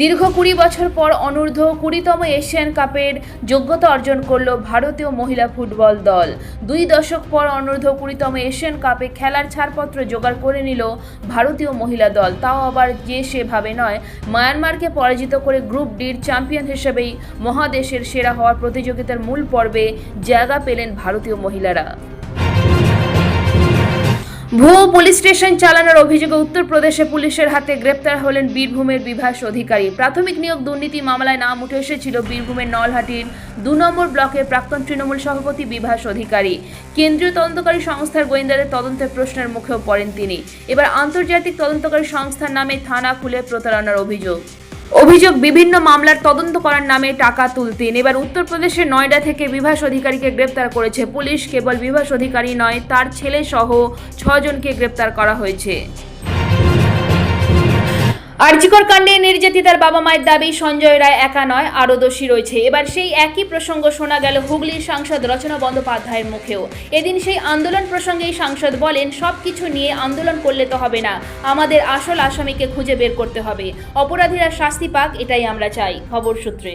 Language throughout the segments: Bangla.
দীর্ঘ কুড়ি বছর পর অনূর্ধ্ব কুড়িতম এশিয়ান কাপের যোগ্যতা অর্জন করল ভারতীয় মহিলা ফুটবল দল। দুই দশক পর অনূর্ধ্ব কুড়িতম এশিয়ান কাপে খেলার ছাড়পত্র জোগাড় করে নিল ভারতীয় মহিলা দল। তাও আবার যে সেভাবে নয়, মায়ানমারকে পরাজিত করে গ্রুপ ডির চ্যাম্পিয়ন হিসেবেই মহাদেশের সেরা হওয়ার প্রতিযোগিতার মূল পর্বে জায়গা পেলেন ভারতীয় মহিলারা। ভুয়ো পুলিশ স্টেশন চালানোর অভিযোগে উত্তরপ্রদেশে পুলিশের হাতে গ্রেপ্তার হলেন বীরভূমের বিভাস অধিকারী। প্রাথমিক নিয়োগ দুর্নীতি মামলায় নাম উঠে এসেছিল বীরভূমের নলহাটির দু নম্বর ব্লকের প্রাক্তন তৃণমূল সভাপতি বিভাস অধিকারী। কেন্দ্রীয় তদন্তকারী সংস্থার গোয়েন্দাদের তদন্তের প্রশ্নের মুখেও পড়েন তিনি। এবার আন্তর্জাতিক তদন্তকারী সংস্থার নামে থানা খুলে প্রতারণার অভিযোগ। অভিযোগ, বিভিন্ন মামলার তদন্ত করার নামে টাকা তুলতেন। এবার উত্তরপ্রদেশের নয়ডা থেকে বিভাস অধিকারীকে গ্রেপ্তার করেছে পুলিশ। কেবল বিভাস অধিকারী নয়, তার ছেলে সহ ছজনকে গ্রেপ্তার করা হয়েছে। আর্জিকর কাণ্ডে নির্যাতিতার বাবা মায়ের দাবি, সঞ্জয় রায় একা নয়, আরও দোষী রয়েছে। এবার সেই একই প্রসঙ্গ শোনা গেল হুগলির সাংসদ রচনা বন্দ্যোপাধ্যায়ের মুখেও। এদিন সেই আন্দোলন প্রসঙ্গেই সাংসদ বলেন, সব কিছু নিয়ে আন্দোলন করলে তো হবে না। আমাদের আসল আসামিকে খুঁজে বের করতে হবে। অপরাধীরা শাস্তি পাক, এটাই আমরা চাই। খবর সূত্রে।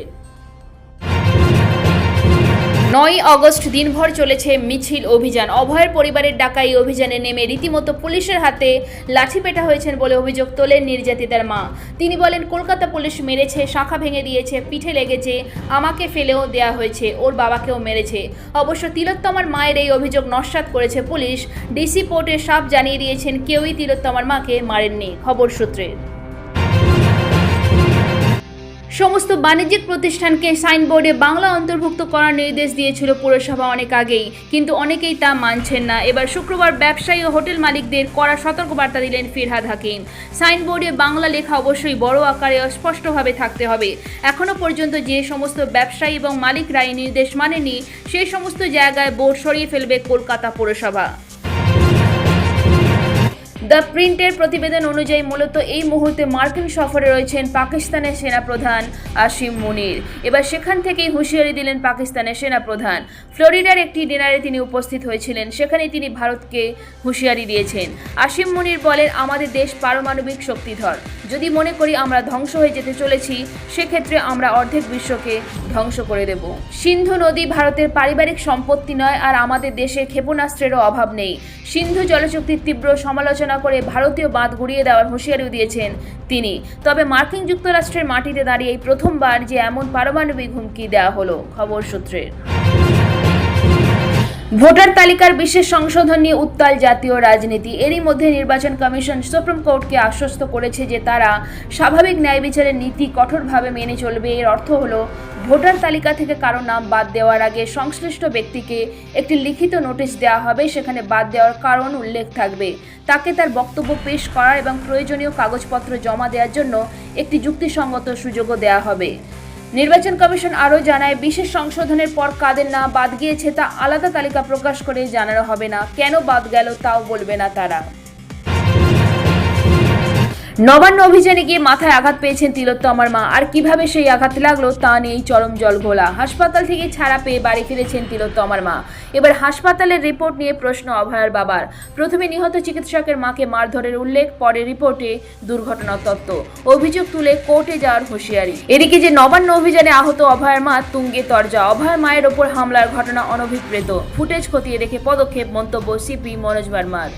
নয় আগস্ট দিনভর চলেছে মিছিল অভিযান। অভয়ের পরিবারের ডাকা এই অভিযানে নেমে রীতিমতো পুলিশের হাতে লাঠি পেটা হয়েছেন বলে অভিযোগ তোলেন নির্যাতিতার মা। তিনি বলেন, কলকাতা পুলিশ মেরেছে, শাখা ভেঙে দিয়েছে, পিঠে লেগেছে, আমাকে ফেলেও দেয়া হয়েছে, ওর বাবাকেও মেরেছে। অবশ্য তিলোত্তমার মায়ের এই অভিযোগ নস্যাৎ করেছে পুলিশ। ডিসি পোর্টে সাপ জানিয়ে দিয়েছেন, কেউই তিলোত্তমার মাকে মারেননি, খবর সূত্রে সমস্ত বাণিজ্যিক প্রতিষ্ঠানকে সাইনবোর্ডে বাংলা অন্তর্ভুক্ত করার নির্দেশ দিয়েছিল পুরসভা অনেক আগেই, কিন্তু অনেকেই তা মানছেন না। এবার শুক্রবার ব্যবসায়ী ও হোটেল মালিকদের কড়া সতর্কবার্তা দিলেন ফিরহাদ হাকিম। সাইনবোর্ডে বাংলা লেখা অবশ্যই বড় আকারে স্পষ্টভাবে থাকতে হবে। এখনও পর্যন্ত যে সমস্ত ব্যবসায়ী এবং মালিকরা এই নির্দেশ মানেনি সেই সমস্ত জায়গায় বোর্ড সরিয়ে ফেলবে কলকাতা পুরসভা। দ্য প্রিন্টের প্রতিবেদন অনুযায়ী মূলত এই মুহূর্তে মার্কিন সফরে রয়েছেন পাকিস্তানের সেনাপ্রধান আসিম মুনির। এবার সেখান থেকেই হুঁশিয়ারি দিলেন পাকিস্তানের সেনাপ্রধান। ফ্লোরিডার একটি ডিনারে তিনি উপস্থিত হয়েছিলেন, সেখানে তিনি ভারতকে হুঁশিয়ারি দিয়েছেন। আসিম মুনির বলেন, আমাদের দেশ পারমাণবিক শক্তিধর। যদি মনে করি আমরা ধ্বংস হয়ে যেতে চলেছি, সেক্ষেত্রে আমরা অর্ধেক বিশ্বকে ধ্বংস করে দেব। সিন্ধু নদী ভারতের পারিবারিক সম্পত্তি নয় আর আমাদের দেশে ক্ষেপণাস্ত্রেরও অভাব নেই। সিন্ধু জলচুক্তির তীব্র সমালোচনা করে ভারতীয় বাদ গুড়িয়ে দেওয়ার হুঁশিয়ারিও দিয়েছেন তিনি। তবে মার্কিন যুক্তরাষ্ট্রের মাটিতে দাঁড়িয়ে এই প্রথমবার যে এমন পারমাণবিক হুমকি দেওয়া হলো, খবর সূত্রের। ভোটার তালিকার বিশেষ সংশোধন নিয়ে উত্তাল জাতীয় রাজনীতি। এরই মধ্যে নির্বাচন কমিশন সুপ্রিম কোর্টকে আশ্বস্ত করেছে যে তারা স্বাভাবিক ন্যায় বিচারের নীতি কঠোরভাবে মেনে চলবে। এর অর্থ হলো, ভোটার তালিকা থেকে কারও নাম বাদ দেওয়ার আগে সংশ্লিষ্ট ব্যক্তিকে একটি লিখিত নোটিশ দেওয়া হবে। সেখানে বাদ দেওয়ার কারণ উল্লেখ থাকবে। তাকে তার বক্তব্য পেশ করার এবং প্রয়োজনীয় কাগজপত্র জমা দেওয়ার জন্য একটি যুক্তিসঙ্গত সুযোগও দেওয়া হবে। নির্বাচন কমিশন আরও জানায়, বিশেষ সংশোধনের পর কাদের না বাদ গিয়েছে তা আলাদা তালিকা প্রকাশ করে জানানো হবে না। কেন বাদ গেল তাও বলবে না তারা। নবান্ন অভিযানে গিয়ে মাথায় আঘাত পেয়েছেন তিলোত্তমার মা। আর কীভাবে সেই আঘাত লাগল তা নিয়েই চরম জলঘোলা। হাসপাতাল থেকে ছাড়া পেয়ে বাড়ি ফিরেছেন তিলোত্তমার মা। এবার হাসপাতালের রিপোর্ট নিয়ে প্রশ্ন অভয়ার বাবার। প্রথমে নিহত চিকিৎসকের মাকে মারধরের উল্লেখ, পরে রিপোর্টে দুর্ঘটনা তত্ত্ব। অভিযোগ তুলে কোর্টে যাওয়ার হুঁশিয়ারি। এদিকে যে নবান্ন অভিযানে আহত অভয়ার মা, তুঙ্গে তরজা। অভয়ার মায়ের ওপর হামলার ঘটনা অনভিপ্রেত। ফুটেজ খতিয়ে দেখে পদক্ষেপ মন্তব্য সিপি মনোজ ভার্মার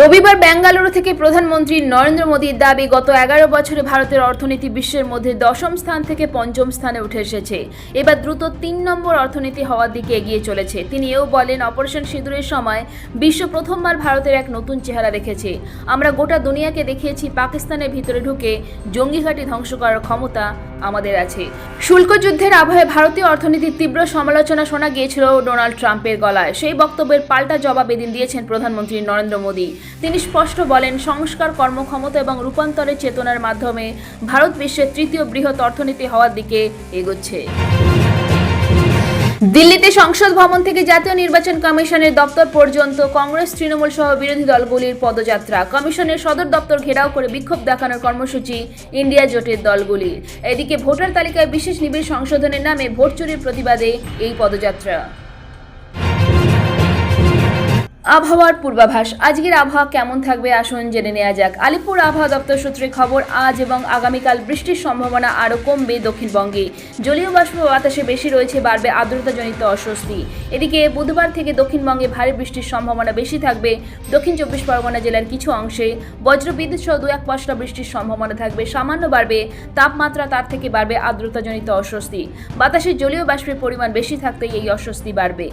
রবিবার বেঙ্গালুরু থেকে প্রধানমন্ত্রী নরেন্দ্র মোদীর দাবি, গত এগারো বছরে ভারতের অর্থনীতি বিশ্বের মধ্যে দশম স্থান থেকে পঞ্চম স্থানে উঠে এসেছে। এবার দ্রুত তিন নম্বর অর্থনীতি হওয়ার দিকে এগিয়ে চলেছে। তিনি এও বলেন, অপারেশন সিঁদুরের সময় বিশ্ব প্রথমবার ভারতের এক নতুন চেহারা দেখেছে। আমরা গোটা দুনিয়াকে দেখিয়েছি, পাকিস্তানের ভিতরে ঢুকে জঙ্গি ঘাঁটি ধ্বংস করার ক্ষমতা আমাদের আছে। শুল্ক যুদ্ধের আবহে ভারতীয় অর্থনীতির তীব্র সমালোচনা শোনা গিয়েছিল ডোনাল্ড ট্রাম্পের গলায়। সেই বক্তব্যের পাল্টা জবাব এদিন দিয়েছেন প্রধানমন্ত্রী নরেন্দ্র মোদী। তিনি স্পষ্ট বলেন, সংস্কার কর্মক্ষমতা এবং রূপান্তরের চেতনার মাধ্যমে ভারত বিশ্বের তৃতীয় বৃহৎ অর্থনীতি হওয়ার দিকে এগোচ্ছে। দিল্লিতে সংসদ ভবন থেকে জাতীয় নির্বাচন কমিশনের দপ্তর পর্যন্ত কংগ্রেস, তৃণমূল সহ বিরোধী দলগুলির পদযাত্রা। কমিশনের সদর দপ্তর ঘেরাও করে বিক্ষোভ দেখানোর কর্মসূচি ইন্ডিয়া জোটের দলগুলির এদিকে ভোটার তালিকায় বিশেষ নিবিড় সংশোধনের নামে ভোট চুরির প্রতিবাদে এই পদযাত্রা। আবহাওয়ার পূর্বাভাস। আজকের আবহাওয়া কেমন থাকবে আসুন জেনে নেওয়া যাক। আলিপুর আবহাওয়া দপ্তর সূত্রে খবর, আজ এবং আগামীকাল বৃষ্টির সম্ভাবনা আরও কমবে দক্ষিণবঙ্গে। জলীয় বাষ্প বাতাসে বেশি রয়েছে, বাড়বে আর্দ্রতাজনিত অস্বস্তি। এদিকে বুধবার থেকে দক্ষিণবঙ্গে ভারী বৃষ্টির সম্ভাবনা বেশি থাকবে। দক্ষিণ চব্বিশ পরগনা জেলার কিছু অংশে বজ্রবিদ্যুৎ সহ দু এক পশলা বৃষ্টির সম্ভাবনা থাকবে, সামান্য বাড়বে। তাপমাত্রা তার থেকে বাড়বে আর্দ্রতাজনিত অস্বস্তি। বাতাসে জলীয় বাষ্পের পরিমাণ বেশি থাকতেই এই অস্বস্তি বাড়বে।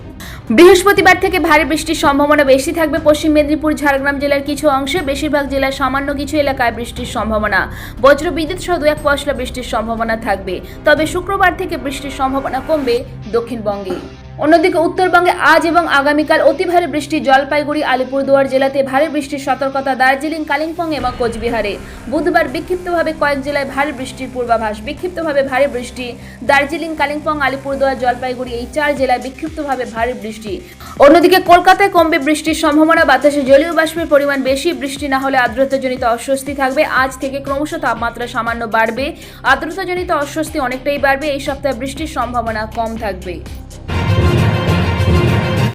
বৃহস্পতিবার থেকে ভারী বৃষ্টির সম্ভাবনা বেশি থাকবে পশ্চিম মেদিনীপুর, ঝাড়গ্রাম জেলার কিছু অংশে, বেশিরভাগ জেলার সামান্য কিছু এলাকায় বৃষ্টির সম্ভাবনা। বজ্র বিদ্যুৎ সহ দু এক পশলা বৃষ্টির সম্ভাবনা থাকবে। তবে শুক্রবার থেকে বৃষ্টির সম্ভাবনা কমবে দক্ষিণবঙ্গে। অন্যদিকে উত্তরবঙ্গে আজ এবং আগামীকাল অতি ভারী বৃষ্টি জলপাইগুড়ি, আলিপুরদুয়ার জেলাতে ভারী বৃষ্টির সতর্কতা দার্জিলিং, কালিম্পং এবং কোচবিহারে। বুধবার বিক্ষিপ্তভাবে কয়েক জেলায় ভারী বৃষ্টির পূর্বাভাস। বিক্ষিপ্তভাবে ভারী বৃষ্টি দার্জিলিং, কালিম্পং, আলিপুরদুয়ার, জলপাইগুড়ি এই চার জেলায় বিক্ষিপ্তভাবে ভারী বৃষ্টি। অন্যদিকে কলকাতায় কমবে বৃষ্টির সম্ভাবনা, বাতাসে জলীয় বাষ্পের পরিমাণ বেশি, বৃষ্টি না হলে আর্দ্রতাজনিত অস্বস্তি থাকবে। আজ থেকে ক্রমশ তাপমাত্রা সামান্য বাড়বে। আর্দ্রতাজনিত অস্বস্তি অনেকটাই বাড়বে। এই সপ্তাহে বৃষ্টির সম্ভাবনা কম থাকবে।